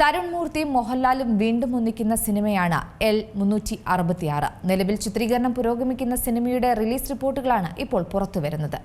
തരുൺ മൂർത്തിയും മോഹൻലാലും വീണ്ടും ഒന്നിക്കുന്ന സിനിമയാണ് എൽ മുന്നൂറ്റി അറുപത്തിയാറ് നിലവിൽ ചിത്രീകരണം പുരോഗമിക്കുന്ന സിനിമയുടെ റിലീസ് റിപ്പോർട്ടുകളാണ് ഇപ്പോൾ പുറത്തുവരുന്നത്.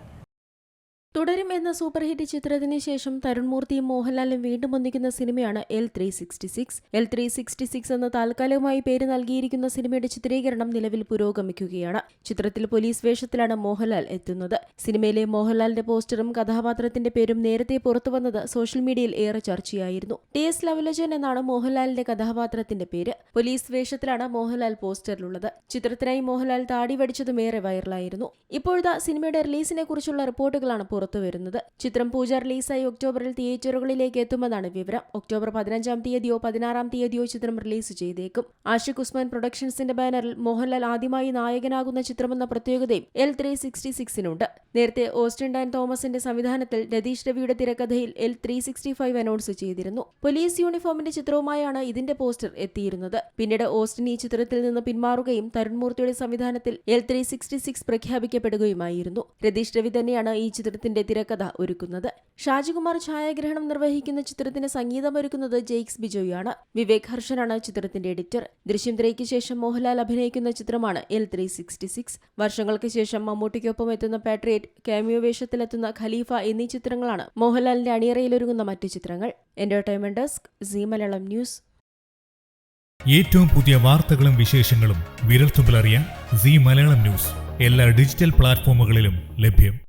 തുടരും എന്ന സൂപ്പർ ഹിറ്റ് ചിത്രത്തിന് ശേഷം തരുൺ മൂർത്തിയും മോഹൻലാലും വീണ്ടും ഒന്നിക്കുന്ന സിനിമയാണ് L three sixty six L three sixty six എന്ന താൽക്കാലികമായി പേര് നൽകിയിരിക്കുന്ന സിനിമയുടെ ചിത്രീകരണം നിലവിൽ പുരോഗമിക്കുകയാണ്. ചിത്രത്തിൽ പോലീസ് വേഷത്തിലാണ് മോഹൻലാൽ എത്തുന്നത്. സിനിമയിലെ മോഹൻലാലിന്റെ പോസ്റ്ററും കഥാപാത്രത്തിന്റെ പേരും നേരത്തെ പുറത്തുവന്നത് സോഷ്യൽ മീഡിയയിൽ ഏറെ ചർച്ചയായിരുന്നു. ടി എസ് ലവലജൻ എന്നാണ് മോഹൻലാലിന്റെ കഥാപാത്രത്തിന്റെ പേര്. പോലീസ് വേഷത്തിലാണ് മോഹൻലാൽ പോസ്റ്ററിലുള്ളത്. ചിത്രത്തിനായി മോഹൻലാൽ താടി വടിച്ചതും ഏറെ വൈറലായിരുന്നു. ഇപ്പോഴത്തെ സിനിമയുടെ റിലീസിനെ കുറിച്ചുള്ള റിപ്പോർട്ടുകളാണ് പുറത്തുവരുന്നത് ചിത്രം പൂജ റിലീസായി ഒക്ടോബറിൽ തിയേറ്ററുകളിലേക്ക് എത്തുമെന്നാണ് വിവരം. ഒക്ടോബർ പതിനഞ്ചാം തീയതിയോ പതിനാറാം തീയതിയോ ചിത്രം റിലീസ് ചെയ്തേക്കും. ആഷിഖ് ഉസ്മാൻ പ്രൊഡക്ഷൻസിന്റെ ബാനറിൽ മോഹൻലാൽ ആദ്യമായി നായകനാകുന്ന ചിത്രമെന്ന പ്രത്യേകതയും എൽ ത്രീ സിക്സ്റ്റി സിക്സിനുണ്ട്. നേരത്തെ ഓസ്റ്റിൻ ഡാൻ തോമസിന്റെ സംവിധാനത്തിൽ രതീഷ് രവിയുടെ തിരക്കഥയിൽ L three sixty five announce ചെയ്തിരുന്നു. പോലീസ് യൂണിഫോമിന്റെ ചിത്രവുമായാണ് ഇതിന്റെ പോസ്റ്റർ എത്തിയിരുന്നത്. പിന്നീട് ഓസ്റ്റിൻ ഈ ചിത്രത്തിൽ നിന്ന് പിന്മാറുകയും തരുൺമൂർത്തിയുടെ സംവിധാനത്തിൽ എൽ ത്രീ സിക്സ്റ്റി സിക്സ് പ്രഖ്യാപിക്കപ്പെടുകയുമായിരുന്നു. രതീഷ് രവി തന്നെയാണ് ഈ ചിത്രത്തിന്റെ തിരക്കഥ ഒരുക്കുന്നത്. ഷാജികുമാർ ഛായാഗ്രഹണം നിർവഹിക്കുന്ന ചിത്രത്തിന് സംഗീതമൊരുക്കുന്നത് ജെയ്ക്സ് ബിജോയാണ്. വിവേക് ഹർഷനാണ് ചിത്രത്തിന്റെ എഡിറ്റർ. ദൃശ്യം ത്രയ്ക്ക് ശേഷം മോഹൻലാൽ അഭിനയിക്കുന്ന ചിത്രമാണ് എൽ ത്രീ സിക്സ്റ്റി സിക്സ്. വർഷങ്ങൾക്ക് ശേഷം മമ്മൂട്ടിക്കൊപ്പം എത്തുന്ന പാട്രിയറ്റ് കാമിയോ വേഷത്തിലെത്തുന്ന ഖലീഫ എന്നീ ചിത്രങ്ങളാണ് മോഹൻലാലിന്റെ അണിയറയിലൊരുങ്ങുന്ന മറ്റു ചിത്രങ്ങൾ. Entertainment desk Zee Malayalam news. ഏറ്റവും പുതിയ വാർത്തകളും വിശേഷങ്ങളും വിരൽത്തുമ്പിലറിയാൻ സി മലയാളം ന്യൂസ്. എല്ലാ ഡിജിറ്റൽ പ്ലാറ്റ്ഫോമുകളിലും ലഭ്യം.